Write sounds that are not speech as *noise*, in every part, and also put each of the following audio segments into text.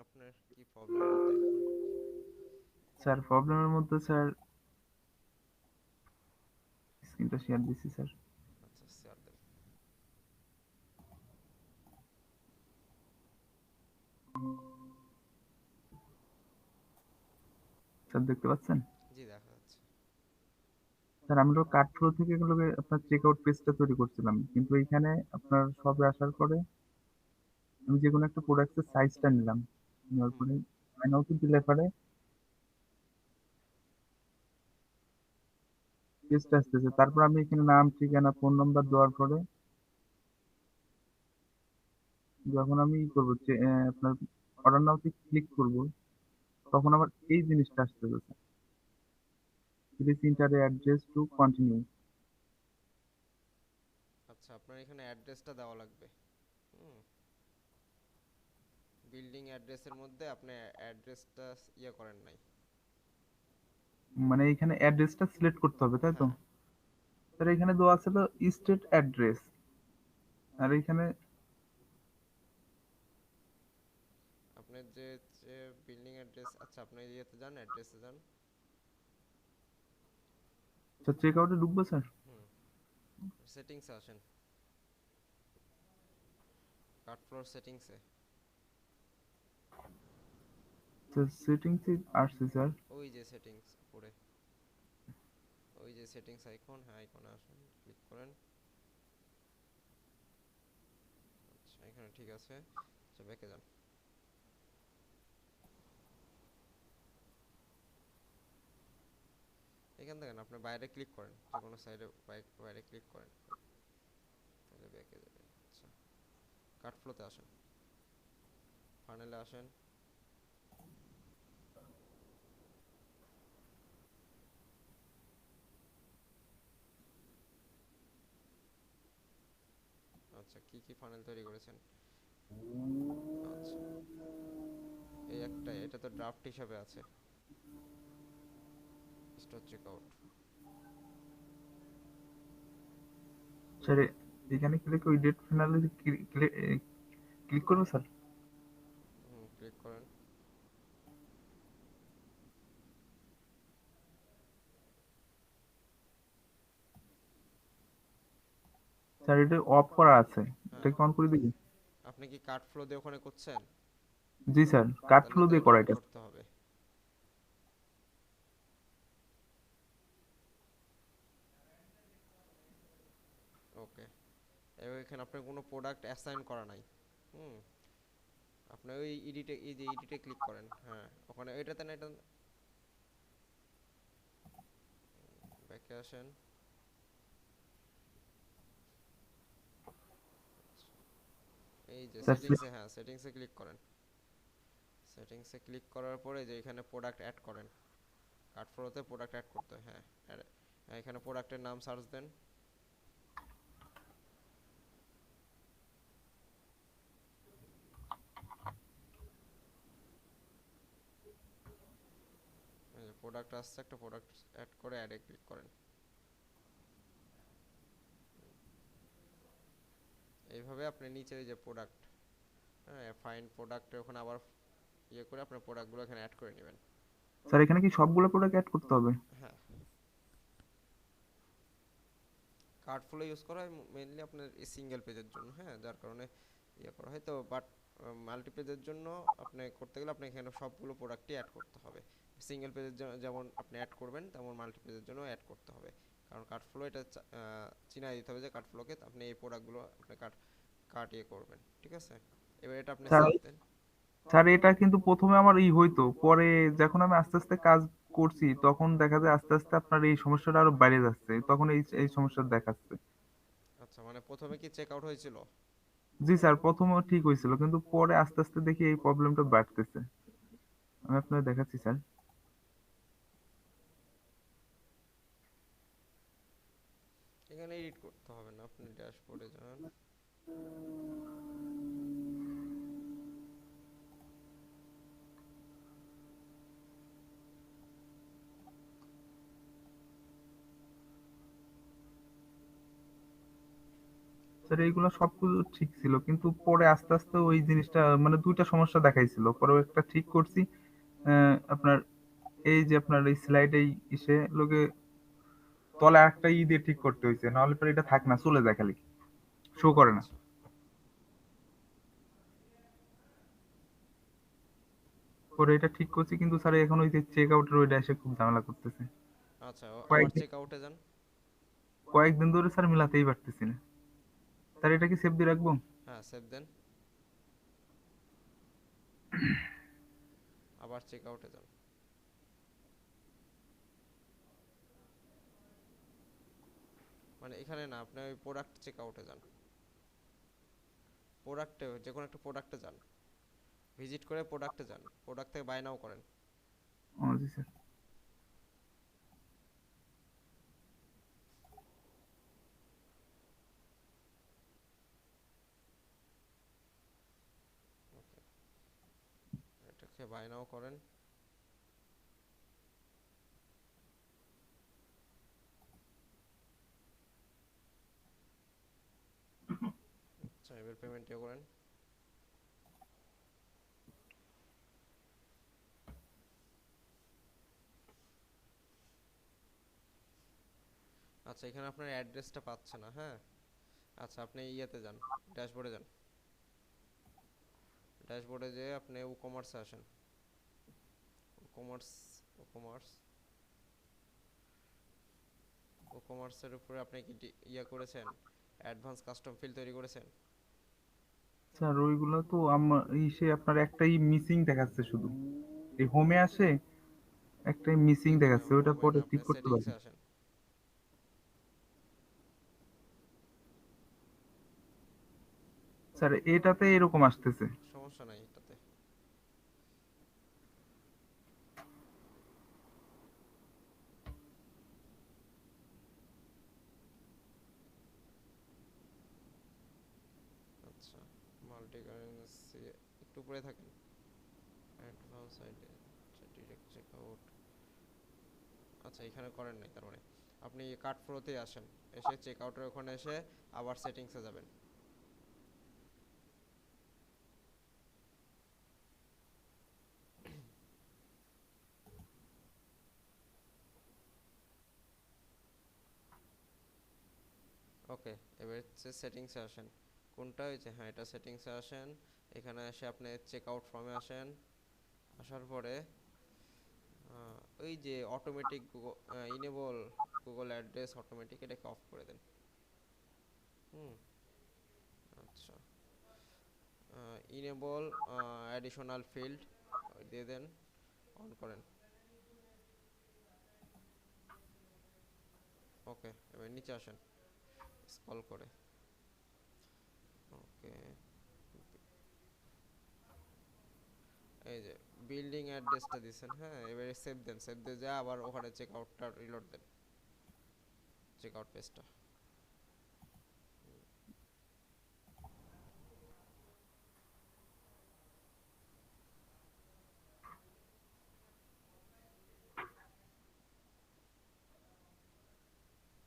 আপনার কি problem sir প্রবলেমের মধ্যে স্যার স্ক্রিনটা শেয়ার দিছি স্যার। আচ্ছা শেয়ার দেন। স্যার দেখতে পাচ্ছেন? জি দেখা যাচ্ছে। স্যার আমি তো কার্ড ফ্লো থেকে এগুলোকে আপনার চেক আউট পেজটা তৈরি করছিলাম। কিন্তু এইখানে আপনার সবে আসার পরে আমি যে কোনো একটা প্রোডাক্টের সাইজটা নিলাম। নেওয়ার পরে দিলে পরে পেজটা আসতেছে। তারপর আমি এখানে নাম ঠিকানা ফোন নাম্বার দেওয়ার পরে যখন আমি ই করব আপনার অর্ডার নাওতে ক্লিক করব তখন আমার এই জিনিসটা আসতেছে please enter address to continue আচ্ছা আপনার এখানে অ্যাড্রেসটা দেওয়া লাগবে। হুম। বিল্ডিং অ্যাড্রেসের মধ্যে আপনি অ্যাড্রেসটা ইয়ে করেন নাই। মানে এখানে অ্যাড্রেসটা সিলেক্ট করতে হবে তাই তো? হ্যাঁ। স্যার এখানে দেওয়া ছিল স্টেট অ্যাড্রেস। আর এখানে আপনার যে যে বিল্ডিং অ্যাড্রেস আচ্ছা আপনি ইয়েতে যান অ্যাড্রেসে যান। স্যার চেক আউটে ঢুকবো স্যার? সেটিংসে আসেন। কার্ড ফ্লোর সেটিংসে সেটিংসে আসছে স্যার ওই যে সেটিংস উপরে। ওই যে সেটিংস আইকন হ্যাঁ আইকনে আসুন ক্লিক করেন। আচ্ছা এখানে ঠিক আছে। আচ্ছা ব্যাকে যান। এখান থেকে আপনি বাইরে ক্লিক করেন, যে কোনো সাইডে বাইরে ক্লিক করেন। তাহলে ব্যাকে যাবে আচ্ছা কাট ফ্লোতে আসেন। ফানেলে আসেন আচ্ছা কি কি ফানেল তৈরি করেছেন? আচ্ছা। এই একটা এটা তো ড্রাফট হিসাবে আছে। স্টোর চেকআউট স্যার এখানে ক্লিক ওই ডেট ফিনালে ক্লিক করব স্যার হুম ক্লিক করেন। স্যার এটা অফ করা আছে। এটা হ্যাঁ অন করে দিবি? আপনি কি কার্ড ফ্লো দিয়ে ওখানে করছেন? জি স্যার তাহলে ফ্লো দিয়ে করা এটা করতে হবে। ওকে এবার এখানে আপনার কোনো প্রোডাক্ট অ্যাসাইন করা নাই। হুম। আপনি ওই এডিটে এই যে এডিটে ক্লিক করেন। হ্যাঁ ওখানে এটাতে না এটা ব্যাকে আসেন। এই যে সেটিংসে হ্যাঁ সেটিংসে ক্লিক করেন। সেটিংসে ক্লিক করার পরে যে এখানে প্রোডাক্ট অ্যাড করেন। কার্ড ফ্লোতে প্রোডাক্ট অ্যাড করতে হ্যাঁ হ্যাঁ, এখানে প্রোডাক্টের নাম সার্চ দেন। প্রোডাক্ট আসছে একটা প্রোডাক্ট অ্যাড করে অ্যাডে ক্লিক করেন। এইভাবে আপনি নিচে যে প্রোডাক্ট হ্যাঁ ফাইন প্রোডাক্টে ওখানে আবার ইয়ে করে আপনার প্রোডাক্টগুলো এখানে অ্যাড করে নেবেন। স্যার এখানে কি সবগুলো প্রোডাক্ট অ্যাড করতে হবে? হ্যাঁ। কার্ড ফ্লো ইউজ করা হয় মেইনলি আপনার সিঙ্গেল পেজের জন্য হ্যাঁ যার কারণে ইয়ে করা হয়। তো বাট মাল্টি পেজের জন্য আপনি করতে গেলে আপনি এখানে সবগুলো প্রোডাক্টই অ্যাড করতে হবে। সিঙ্গেল পেজের জন্য যেমন আপনি অ্যাড করবেন তেমন মাল্টি পেজের জন্য অ্যাড করতে হবে। কারণ কার্ড ফ্লো এটা চিনাই দিতে হবে যে কার্ড ফ্লোকে আপনি এই প্রোডাক্টগুলো আপনি কাট কাট ইয়ে করবেন ঠিক আছে? এবার এটা আপনি স্যার, স্যার এটা কিন্তু প্রথমে আমার ই হইতো পরে যখন আমি আস্তে আস্তে কাজ করছি তখন দেখা যায় আস্তে আস্তে আপনার এই সমস্যাটা আরও বাইরে যাচ্ছে তখন এই এই সমস্যা দেখাচ্ছে। আচ্ছা মানে প্রথমে কি চেক আউট হয়েছিল? জি স্যার প্রথমে ঠিক হয়েছিল কিন্তু পরে আস্তে আস্তে দেখি এই প্রবলেমটা বাড়তেছে। আমি আপনাকে দেখাচ্ছি স্যার এখানে এডিট করতে হবে না আপনি ড্যাশবোর্ডে যান। স্যার এইগুলো সবকিছু ঠিক ছিল, কিন্তু পরে আস্তে আস্তে ওই জিনিসটা মানে দুইটা সমস্যা দেখাইছিল। পরে একটা ঠিক করছি। আপনার এই যে আপনার এই স্লাইড এই ইসে লোকে তলে একটা ই দিয়ে ঠিক করতে হয়েছে নাহলে পরে এটা থাক না চলে যায় খালি। শো করে না। পরে এটা ঠিক করছি কিন্তু স্যার এখন ওই যে চেক আউটের ওইটা এসে খুব ঝামেলা করতেছে। আচ্ছা চেক আউটে যান? কয়েকদিন ধরে স্যার মিলাতেই পারতেছি না। স্যার এটা কি সেভ দিয়ে রাখব? হ্যাঁ সেভ দেন। *clears throat* আবার চেক আউটে যান। মানে এখানে না আপনি ওই প্রোডাক্ট চেক আউটে যান। প্রোডাক্টে যে কোনো একটা প্রোডাক্টে যান। ভিজিট করে প্রোডাক্টে যান। প্রোডাক্ট থেকে বাই নাও করেন। জি স্যার। বাই নাও করেন। এবার পেমেন্টও করেন। আচ্ছা এখানে আপনার অ্যাড্রেসটা পাচ্ছে না হ্যাঁ? আচ্ছা আপনি ইয়েতে যান ড্যাশবোর্ডে যান। ড্যাশবোর্ডে যেয়ে আপনি ই কমার্সে আসেন। কমার্স কমার্স ও কমার্সের উপরে আপনি কি ইয়ে করেছেন? অ্যাডভান্স কাস্টম ফিল তৈরি করেছেন? স্যার ওইগুলো তো আমার ইসে আপনার একটাই মিসিং দেখাচ্ছে শুধু। এই হোমে আসে একটাই মিসিং দেখাচ্ছে ওটা পরে ঠিক করতে পারবেন। স্যার এটাতে এরকম আসতেছে। সমস্যা নাই এটাতে আচ্ছা মাল্টি কারেন্সি উপরে থাকেন আচ্ছা আচ্ছা এখানে করেন নাই, তার মানে। আপনি কার্ড ফ্লোতে আসেন, এসে চেক আউটের ওখানে এসে আবার সেটিংসে যাবেন। ওকে এবার হচ্ছে সেটিংসে আসেন। কোনটা? হয়েছে হ্যাঁ এটা সেটিংসে আসেন। এখানে এসে আপনি চেক আউট ফর্মে আসেন। আসার পরে ওই যে automatic enable Google address automatic এটাকে অফ করে দেন। হুম আচ্ছা। ইনেবল অ্যাডিশনাল ফিল্ড দিয়ে দেন অন করেন। ওকে এবার নিচে আসেন স্ক্রল করে। ওকে এই যে বিল্ডিং অ্যাড্রেসটা দিছেন হ্যাঁ? এবারে সেভ দেন সেভ দিয়ে যা আবার ওখানে চেক আউটটা রিলোড দেন। চেক আউট পেজটা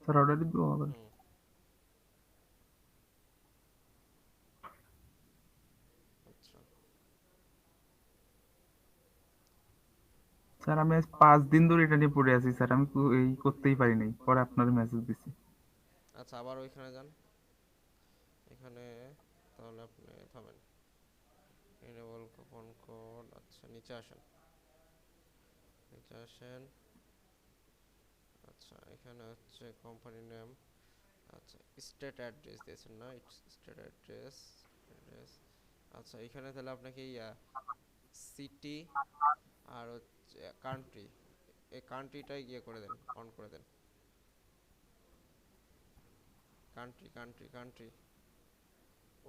স্যার অর্ডার দিব আবার হুম আচ্ছা স্যার, আমি আজ পাঁচ দিন ধরে এটা নিয়ে পড়ে আছি স্যার, আমি এই করতেই পারি নাই। পরে আপনার মেসেজ দিছি। আচ্ছা আবার ওইখানে যান। এখানে তাহলে আপনি থামেন। Enable coupon code. আচ্ছা নিচে আসেন। নিচে আসেন। আচ্ছা এখানে হচ্ছে কোম্পানি নেম আচ্ছা স্টেট অ্যাড্রেস দিয়েছেন না? স্টেট অ্যাড্রেস অ্যাড্রেস আচ্ছা এখানে তাহলে আপনাকে সিটি আর কান্ট্রি এই কান্ট্রিটাই গিয়ে করে দেন অন করে দেন। কান্ট্রি কান্ট্রি কান্ট্রি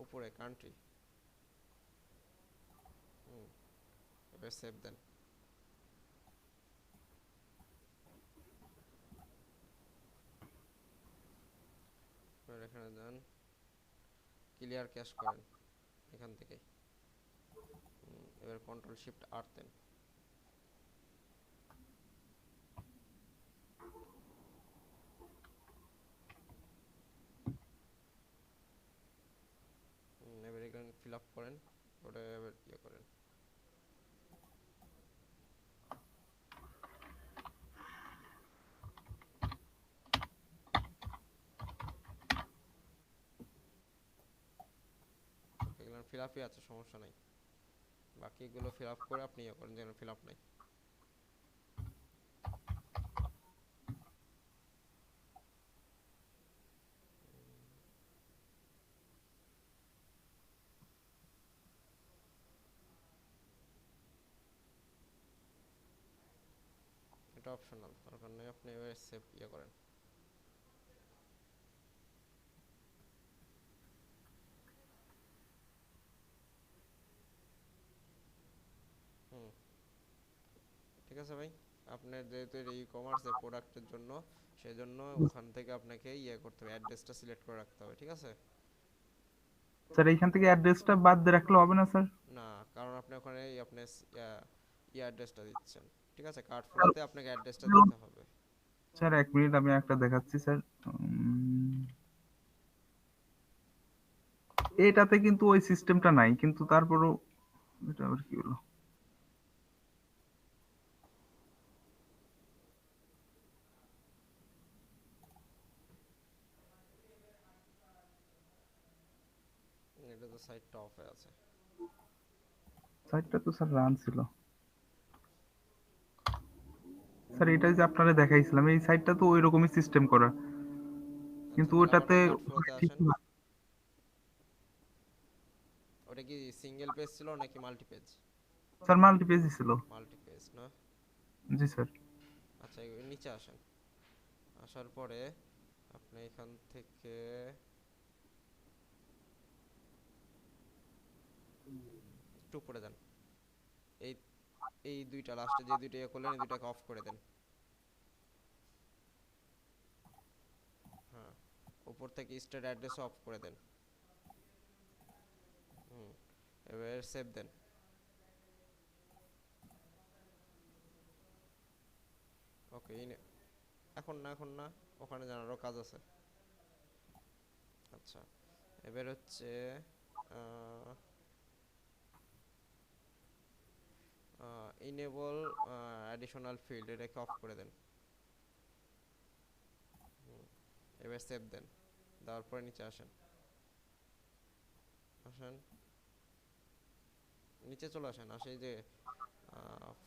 উপরে কান্ট্রি এবার সেভ দেন। এখানে যান ক্লিয়ার ক্যাশ করেন, এখান থেকে এবার কন্ট্রোল শিফট আর দেন। ফিল আপ করেন করে এবার ইয়ে করেন। এগুলো ফিল আপই আছে, সমস্যা নাই। বাকিগুলো ফিল আপ করে আপনি ইয়ে করেন যেন ফিল আপ নাই। অপশনাল দরকার নেই আপনি এবার সেভ ইয়ে করেন। হুম। ঠিক আছে ভাই? আপনার যেহেতু ই কমার্সের প্রোডাক্টের জন্য সেজন্য ওখান থেকে আপনাকে ইয়ে করতে হবে অ্যাড্রেসটা সিলেক্ট করে রাখতে হবে ঠিক আছে? স্যার এইখান থেকে অ্যাড্রেসটা বাদ দিয়ে রাখলে হবে না স্যার? না কারণ আপনি ওখানে আপনি ই অ্যাড্রেসটা দিচ্ছেন। ঠিক আছে? কার্ড ফ্লোতে আপনাকে অ্যাড্রেসটা দিতে হবে। স্যার এক মিনিট আমি একটা দেখাচ্ছি স্যার এটাতে কিন্তু ওই সিস্টেমটা নাই কিন্তু তারপরও এটা আবার কি হলো? এটা তো সাইটটা অফে আছে। সাইটটা তো স্যার রান ছিল। স্যার এটাই যে আপনারা দেখাইছিলাম এই সাইটটা তো ওই রকমই সিস্টেম করা। কিন্তু আচ্ছা, ওটাতে flow তে ঠিক না। ওটা কি সিঙ্গেল পেজ ছিল নাকি মাল্টি পেজ স্যার মাল্টি পেজই ছিল। মাল্টি পেজ না? জি স্যার আচ্ছা নিচে আসেন। আসার পরে আপনি এখান থেকে একটু উপরে যান। এই এই দুইটা লাস্টে যে দুইটা ইয়ে করলেন, এই দুইটাকে অফ করে দেন। হ্যাঁ উপর থেকে স্টেট অ্যাড্রেস অফ করে দেন। এবার সেভ দেন। ওকে এখন না এখন না, ওখানে জানারও কাজ আছে। আচ্ছা এবার হচ্ছে ইনেবল অ্যাডিশনাল ফিল্ড এটাকে অফ করে দেন। এবার সেভ দেন। দেওয়ার পরে নিচে আসেন। আসেন। নিচে চলে আসেন। আসে যে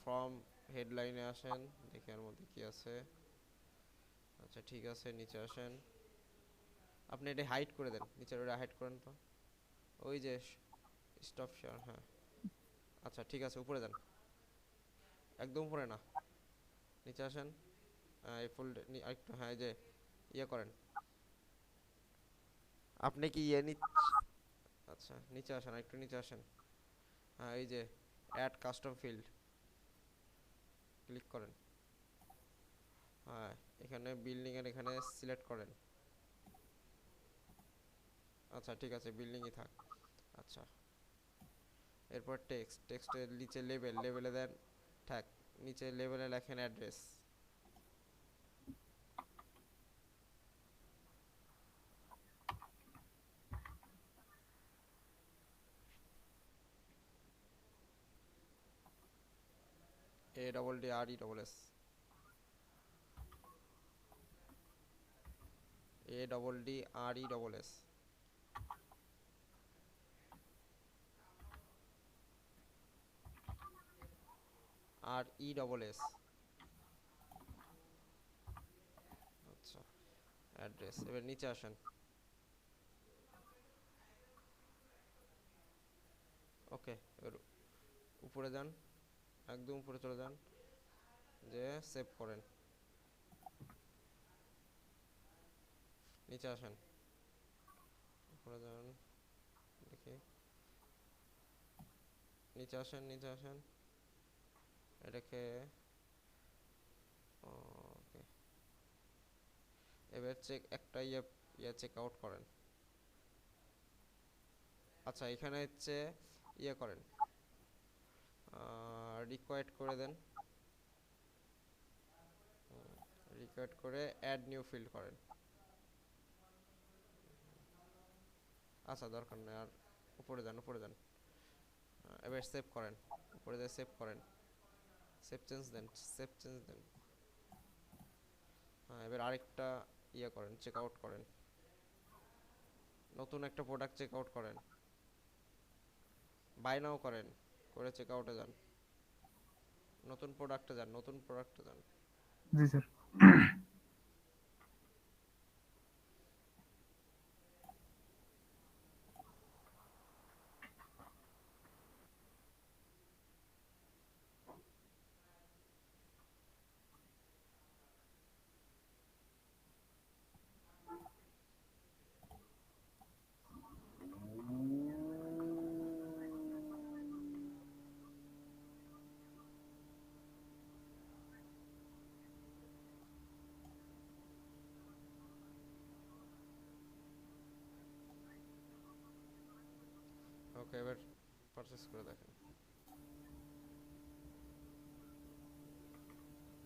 ফর্ম হেডলাইনে আসেন। দেখি এর মধ্যে কি আছে। আচ্ছা ঠিক আছে, নিচে আসেন। আপনি এটা হাইড করে দেন। নিচের ওটা হাইড করেন তো। ওই যে স্টপ শেয়ার হ্যাঁ। আচ্ছা ঠিক আছে, উপরে যান। একদম উপরে না। নিচে আসেন এই ফুল আরেকটু হ্যাঁ যে ইয়ে করেন। আপনি কি ইয়ে আচ্ছা নিচে আসেন আর একটু নিচে আসেন। হ্যাঁ এই যে অ্যাড কাস্টম ফিল্ড ক্লিক করেন। হ্যাঁ এখানে বিল্ডিং এর এখানে সিলেক্ট করেন। আচ্ছা ঠিক আছে বিল্ডিংই থাক। আচ্ছা এরপর টেক্সট টেক্সটের নিচে লেভেল লেভেলে দেন। থাক, নিচে লেভেলে লেখেন address A double D R E double S A double D R E double S R E double S আচ্ছা অ্যাড্রেস এবার নিচে আসেন। ওকে এবার উপরে যান, একদম উপরে চলে যান, যে সেভ করেন। নিচে আসেন। উপরে যান, দেখি। নিচে আসেন নিচে আসেন। এটাকে ওকে এবার চেক একটা ইয়ে ইয়ে চেক আউট করেন। আচ্ছা এখানে হচ্ছে ইয়ে করেন। রিকোয়েস্ট করে দেন। রিকোয়েস্ট করে অ্যাড নিউ ফিল্ড করেন। আচ্ছা দরকার নেই, আর উপরে যান উপরে যান এবার সেভ করেন। উপরে যায় সেভ করেন। সেভ দেন সেভ দেন হ্যাঁ এবার আরেকটা ইয়ে করেন চেক আউট করেন। নতুন একটা প্রোডাক্ট চেক আউট করেন। বাই নাও করেন, করে চেক আউটে যান। নতুন প্রোডাক্টে যান, নতুন প্রোডাক্টে যান। জি স্যার ওকে এবার পারচেস করে দেখেন।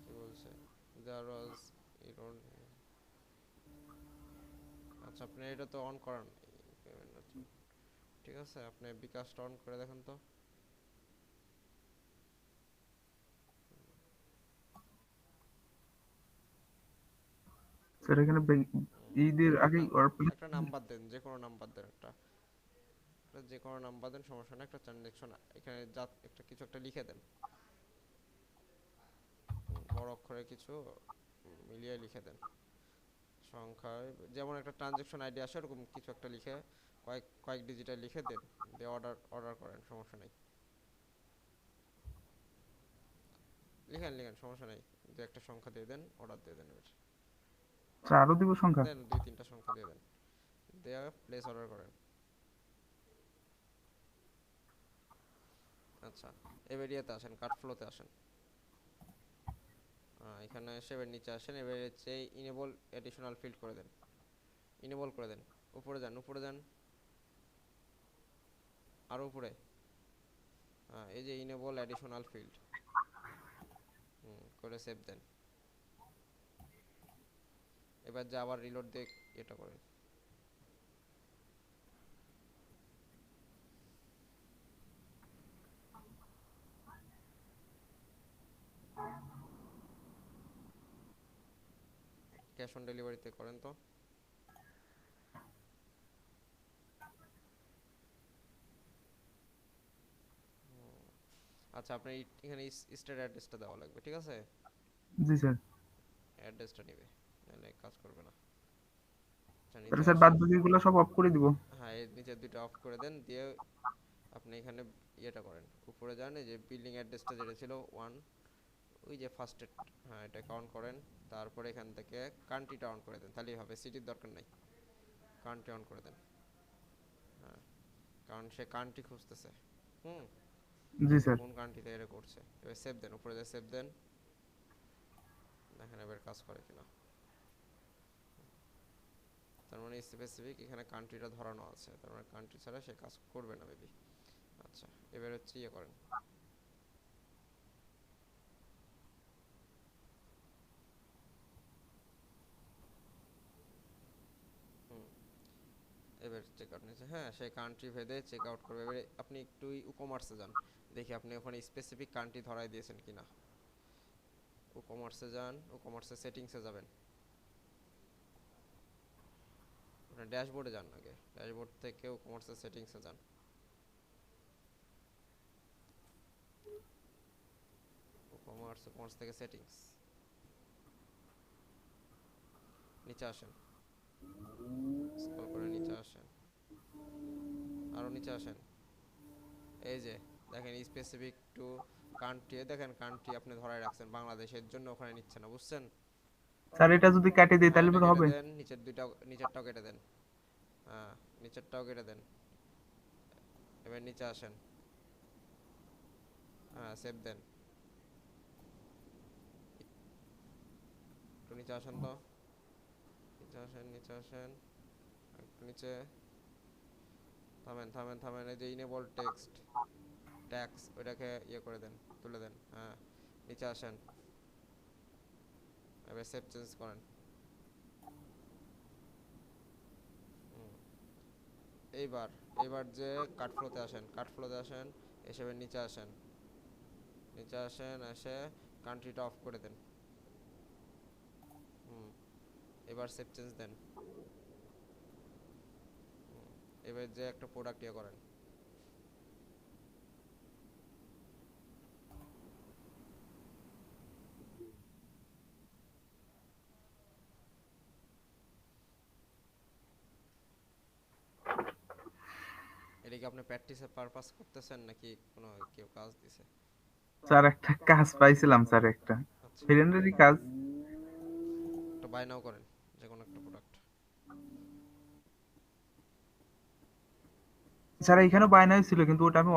কি বলছে? দেয়ার ওয়াজ ইরন আচ্ছা আপনি এটা তো অন করান। ঠিক আছে আপনি বিকাশটা অন করে দেখেন তো। স্যার এখানে ঈদের প্লেস একটা নাম্বার দেন যে কোনো নাম্বার দেন একটা। যে কোনো নাম্বার দেন সমস্যা নেই একটা ট্রানজ্যাকশন এখানে যা একটা কিছু একটা লিখে দেন। বড় অক্ষরে কিছু মিলিয়ে লিখে দেন। সংখ্যায় যেমন একটা ট্রানজ্যাকশন আইডি আসে ওরকম কিছু একটা লিখে কয়েক কয়েক ডিজিটাল লিখে দেন দিয়ে অর্ডার অর্ডার করেন সমস্যা নেই। লিখেন লিখেন সমস্যা নেই দু একটা সংখ্যা দিয়ে দেন অর্ডার দিয়ে দেন এবার। স্যার আরও দিব সংখ্যা? দেন দুই তিনটা সংখ্যা দিয়ে দেন। দেয়া প্লেস অর্ডার করেন। আচ্ছা এবার ইয়েতে আসেন কার্ড ফ্লোতে আসেন। এখানে এবার নিচে আসেন, এবার হচ্ছে ইনেবল এডিশনাল ফিল্ড করে দেন। ইনেবল করে দেন, উপরে যান উপরে যান। আরও উপরে। হ্যাঁ এই যে ইনেবল এডিশনাল ফিল্ড হুম, করে সেভ দেন। এবার যে আবার রিলোড দিয়ে এটা করেন ক্যাশ অন ডেলিভারিতে করেন তো? আচ্ছা আপনার এখানে স্টেট অ্যাড্রেসটা দেওয়া লাগবে ঠিক আছে? জি স্যার। অ্যাড্রেসটা নিবে নাহলে কাজ করবে না। আচ্ছা, নিচে তাহলে স্যার। বাদ বাকিগুলো সব অফ করে দিব। হ্যাঁ এই নিচের দুটো অফ করে দেন দিয়ে আপনি এখানে ইয়েটা করেন। উপরে যান এই যে বিল্ডিং অ্যাড্রেসটা যেটা ছিল ওয়ান ওই যে ফার্স্ট এড হ্যাঁ এটা কাউন্ট করেন তারপরে এখান থেকে কান্ট্রিটা অন করে দেন তাহলেই হবে সিটির দরকার নাই কান্ট্রি অন করে দেন হ্যাঁ কারণ সে কান্ট্রি খুঁজতেছে হুম? জি স্যার। কোন কান্ট্রিতে এটা করছে এবার সেভ দেন উপরে যে সেভ দেন দেখেন এবার কাজ করে কিনা। তার মানে স্পেসিফিক এখানে কান্ট্রিটা ধরানো আছে তার মানে কান্ট্রি ছাড়া সে কাজ করবে না মেবি আচ্ছা এবার হচ্ছে ইয়ে করেন হুম এবার চেক আউট নিয়েছে। হ্যাঁ সেই কান্ট্রি ভেদে চেক আউট করবে। এবারে আপনি একটু কমার্সে যান। দেখি আপনি ওখানে স্পেসিফিক কান্ট্রি ধরাই দিয়েছেন কিনা। ও কমার্সে যান ও কমার্সের সেটিংসে যাবেন। আপনার ড্যাশবোর্ডে যান আগে। ড্যাশবোর্ড থেকে কমার্সের সেটিংসে যান। কমার্স কমার্স থেকে সেটিংস নিচে আসেন। স্ক্রল করে নিচে আসেন। আরও নিচে আসেন। এই যে দেখেন স্পেসিফিক টু কান্ট্রি দেখেন কান্ট্রি আপনি ধরায় রাখছেন বাংলাদেশের জন্য ওখানে নিচ্ছে না বুঝছেন? স্যার এটা যদি কাটে দিই তাহলে পরে হবে। নিচের দুইটা নিচেরটাও কেটে দেন। হ্যাঁ নিচেরটাও কেটে দেন। এবার নিচে আসেন। হ্যাঁ সেভ দেন। একটু নিচে আসেন তো। নিচে আসেন নিচে আসেন। একটু নিচে। থামেন থামেন থামেন। এই যে ইনেবল টেক্সট ট্যাক্স ওইটাকে ইয়ে করে দেন, তুলে দেন হ্যাঁ। নিচে আসেন। এবার সেভ চেঞ্জ করেন। এইবার এবার যে কাট ফ্লোতে আসেন কাট ফ্লোতে আসেন, এসে নিচে আসেন। নিচে আসেন, এসে কান্ট্রিটা অফ করে দেন হুম এবার সেভ চেঞ্জ দেন এবার যে একটা প্রোডাক্ট ইয়ে করেন। এটা কি আপনি প্র্যাকটিসের পারপাস করতেছেন নাকি কোনো কেউ কাজ দিছে? স্যার একটা কাজ পাইছিলাম স্যার একটা। আচ্ছা। ফ্রেন্ডেরই কাজ। একটা বাই নাও করেন যে কোনো একটা প্রোডাক্ট স্যার এখানে বায়নাই ছিল কিন্তু ওটা আমি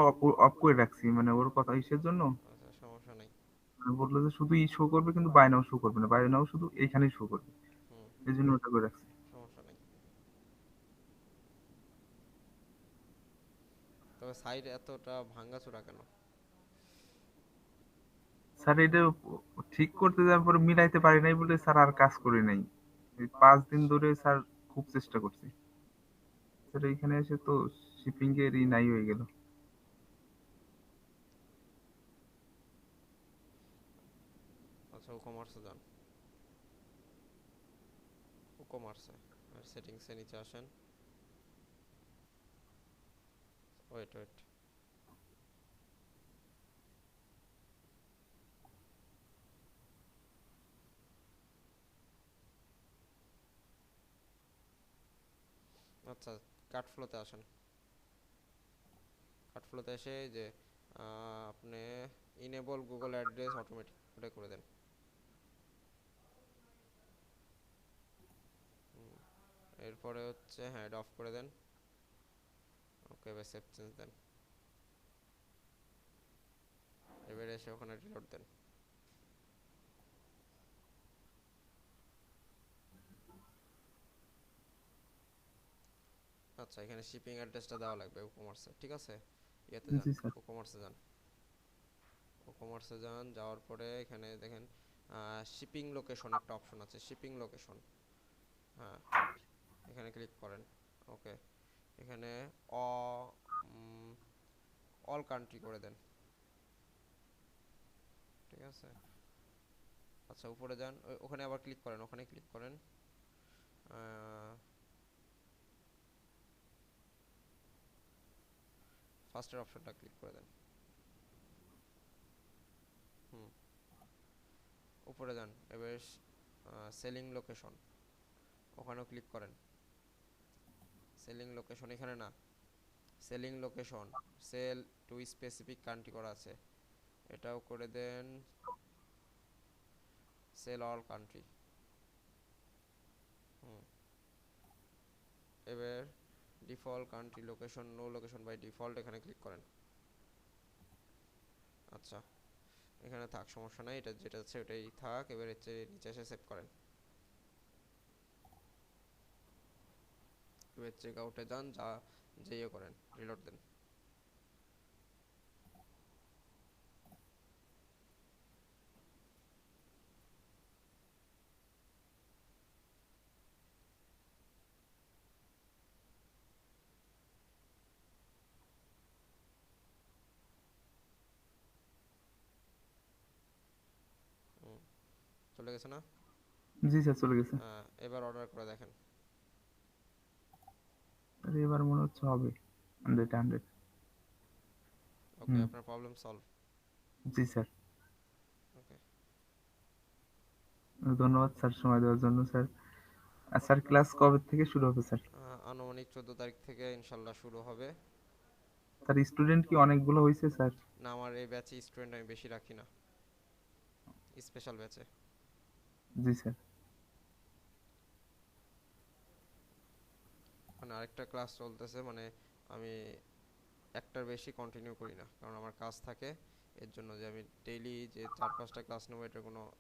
অফ করে রাখছি মানে ওর কথা ইসের জন্য। আচ্ছা সমস্যা নাই। মানে বলল যে শুধু ই শো করবে কিন্তু বায়নাও শো করবে না। বায়নাও শুধু এইখানেই শো করবে। এই জন্য ওটা করে রাখছি। তবে সাইড এতটা ভাঙাচোরা কেন? স্যার এটা ঠিক করতে যাওয়ার পরে মিলাইতে পারি নাই বলে স্যার আর কাজ করি নাই। পাঁচ দিন ধরে স্যার খুব চেষ্টা করছি। স্যার এখানে এসে তো শিপিং এর নাই হয়ে গেল। আচ্ছা ও কমার্সে যান। ও কমার্সে আর সেটিংসে নিচে আসেন। ওয়েট ওয়েট আচ্ছা কাট ফ্লোতে আসেন। কাট ফ্লোতে এসে যে আপনি ইনেবল গুগল অ্যাড্রেস অটোমেটিক ওটা করে দেন। এরপরে হচ্ছে হ্যাঁ এটা অফ করে দেন। ওকে এবার সেভ চেঞ্জ দেন। এবারে এসে ওখানে রিলোড দেন। আচ্ছা এখানে শিপিং অ্যাড্রেসটা দেওয়া লাগবে কমার্সে ঠিক আছে? ইয়েতে যান কমার্সে যান। কমার্সে যান যাওয়ার পরে এখানে দেখেন শিপিং লোকেশন একটা অপশন আছে শিপিং লোকেশন হ্যাঁ এখানে ক্লিক করেন ওকে এখানে অ অল কান্ট্রি করে দেন। ঠিক আছে? আচ্ছা উপরে যান ওখানে আবার ক্লিক করেন ওখানে ক্লিক করেন। ফার্স্টের অপশনটা ক্লিক করে দেন। হুম। উপরে যান, এবার সেলিং লোকেশন। ওখানেও ক্লিক করেন। সেলিং লোকেশন, এখানে না। Selling location, sell to specific country করা আছে। এটাও করে দেন। Sell all country. হুম। এবার default country location no location by default এখানে ক্লিক করেন। আচ্ছা এখানে থাক, সমস্যা নাই, এটা যেটা আছে ওটাই থাক, এবার হচ্ছে নিচে এসে সেভ করেন। এবার চেক আউটে যান, যা যে করেন রিলোড দেন হুম, চলে গেছে না? জি স্যার চলে গেছে। এবার অর্ডার করে দেখেন। স্যার এবার মনে হচ্ছে হবে। হান্ড্রেড হান্ড্রেড ওকে আপনার প্রবলেম সলভ জি স্যার। ওকে ধন্যবাদ স্যার সময় দেওয়ার জন্য স্যার। স্যার ক্লাস কবে থেকে শুরু হবে স্যার? আনুমানিক চোদ্দ তারিখ থেকে ইনশাল্লাহ শুরু হবে। স্যার স্টুডেন্ট কি অনেকগুলো হয়েছে স্যার? না আমার এই ব্যাচে স্টুডেন্ট আমি বেশি রাখি না। স্পেশাল ব্যাচে জি স্যার। মানে আরেকটা ক্লাস চলতেছে মানে আমি একটার বেশি কন্টিনিউ করি না কারণ আমার কাজ থাকে। এর জন্য যে আমি ডেইলি যে চার পাঁচটা ক্লাস নেব এটা কোনো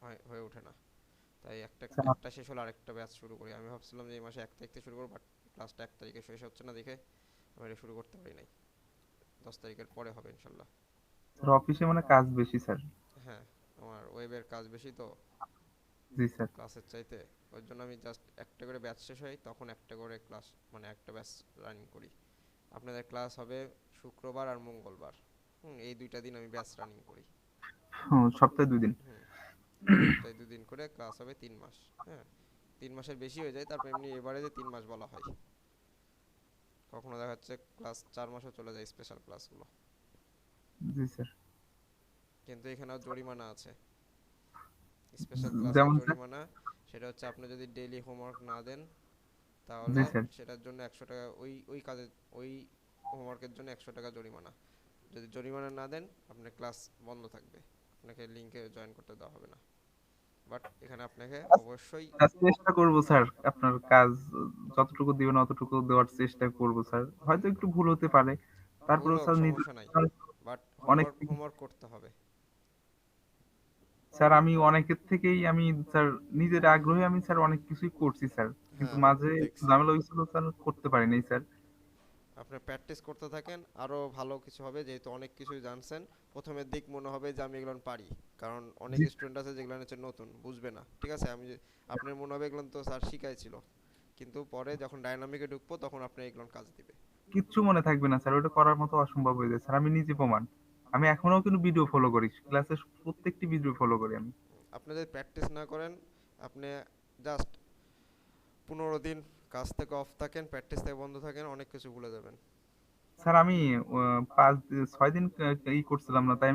হয়- ওঠে না। তাই একটা একটা শেষ হলে আরেকটা ব্যাচ শুরু করি। আমি ভাবছিলাম যে এই মাসে এক তারিখ থেকে শুরু করব বাট ক্লাসটা এক তারিখে শেষ হচ্ছে না দেখে আমি এটা শুরু করতে পারি নাই। দশ তারিখের পরে হবে ইনশাল্লাহ। অফিসে মানে কাজ বেশি স্যার। হ্যাঁ। আমার ওয়েবের কাজ বেশি তো? জি স্যার। ক্লাসের চাইতে। ওর জন্য আমি জাস্ট একটা করে ব্যাচ শেষ হয় তখন একটা করে ক্লাস মানে একটা ব্যাচ রানিং করি। আপনাদের ক্লাস হবে শুক্রবার আর মঙ্গলবার। হুম এই দুইটা দিন আমি ব্যাচ রানিং করি। সপ্তাহে দুই দিন। হুম তাই দুদিন করে ক্লাস হবে তিন মাস হ্যাঁ। তিন মাসের বেশি হয়ে যায় তারপর এমনি এবারে যে তিন মাস বলা হয়। কখনো দেখা যাচ্ছে ক্লাস চার মাসও চলে যায় স্পেশাল ক্লাসগুলো জি স্যার। কিন্তু এখানেও জরিমানা আছে। স্পেশাল যেমন জরিমানা সেটা হচ্ছে আপনি যদি ডেইলি হোমওয়ার্ক না দেন তাহলে সেটার জন্য একশো টাকা ওই ওই কাজের ওই হোমওয়ার্কের জন্য একশো টাকা জরিমানা। যদি জরিমানা না দেন আপনার ক্লাস বন্ধ থাকবে। আপনাকে লিঙ্কে জয়েন করতে দেওয়া হবে না। বাট এখানে আপনাকে অবশ্যই চেষ্টা করব স্যার। আপনার কাজ যতটুকু দিবেন অতটুকু দেওয়ার চেষ্টা করব স্যার। হয়তো একটু ভুল হতে পারে। তারপরে স্যার নিজে বাট অনেক হোমওয়ার্ক করতে হবে। স্যার আমি অনেকের থেকেই আমি স্যার নিজের আগ্রহে আমি স্যার অনেক কিছুই করছি স্যার। কিন্তু হ্যাঁ, মাঝে ঝামেলা হয়েছিল স্যার করতে পারিনি স্যার। আপনি প্র্যাকটিস করতে থাকেন আরও ভালো কিছু হবে যেহেতু অনেক কিছুই জানছেন। প্রথমের দিক মনে হবে যে আমি এগুলো পারি। কারণ অনেক স্টুডেন্ট আছে যেগুলো হচ্ছে নতুন বুঝবে না। ঠিক আছে? আমি আপনার মনে হবে এগুলো তো স্যার শিখাইছিল। কিন্তু পরে যখন ডাইনামিকে ঢুকবো তখন আপনি এগুলো কাজ দিবে। কিচ্ছু মনে থাকবে না স্যার। ওটা করার মতো অসম্ভব হয়ে যায়। স্যার আমি নিজে প্রমাণ। আমি এখনও কিন্তু ভিডিও ফলো করি ক্লাসের প্রত্যেকটি ভিডিও ফলো করি আমি। আপনি যদি প্র্যাকটিস না করেন আপনি জাস্ট পনেরো দিন কাজ থেকে অফ থাকেন প্র্যাকটিস থেকে বন্ধ থাকেন অনেক কিছু ভুলে যাবেন। স্যার আমি পাঁচ ছয় দিন ই করছিলাম না তাই